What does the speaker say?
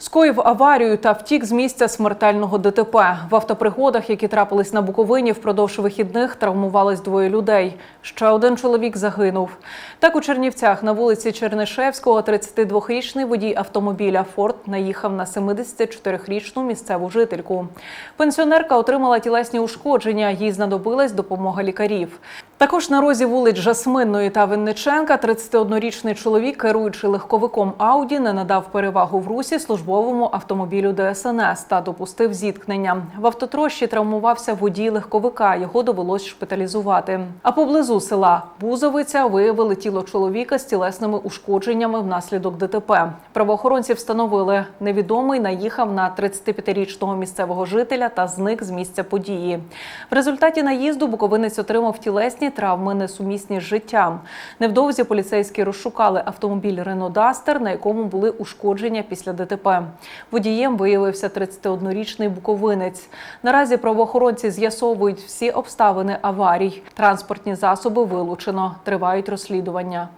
Скоїв аварію та втік з місця смертельного ДТП. В автопригодах, які трапились на Буковині, впродовж вихідних травмувались двоє людей. Ще один чоловік загинув. Так у Чернівцях на вулиці Чернишевського 32-річний водій автомобіля Форд наїхав на 74-річну місцеву жительку. Пенсіонерка отримала тілесні ушкодження. Їй знадобилась допомога лікарів. Також на розі вулиць Жасминної та Винниченка 31-річний чоловік, керуючи легковиком Ауді, не надав перевагу в русі службовому автомобілю ДСНС та допустив зіткнення. В автотрощі травмувався водій легковика. Його довелось шпиталізувати. А поблизу села Бузовиця виявили тіло чоловіка з тілесними ушкодженнями внаслідок ДТП. Правоохоронці встановили, невідомий наїхав на 35-річного місцевого жителя та зник з місця події. В результаті наїзду буковинець отримав тілесні травми, несумісні з життям. Невдовзі поліцейські розшукали автомобіль Рено Дастер, на якому були ушкодження після ДТП. Водієм виявився 31-річний буковинець. Наразі правоохоронці з'ясовують всі обставини аварій. Транспортні засоби вилучено. Тривають розслідування.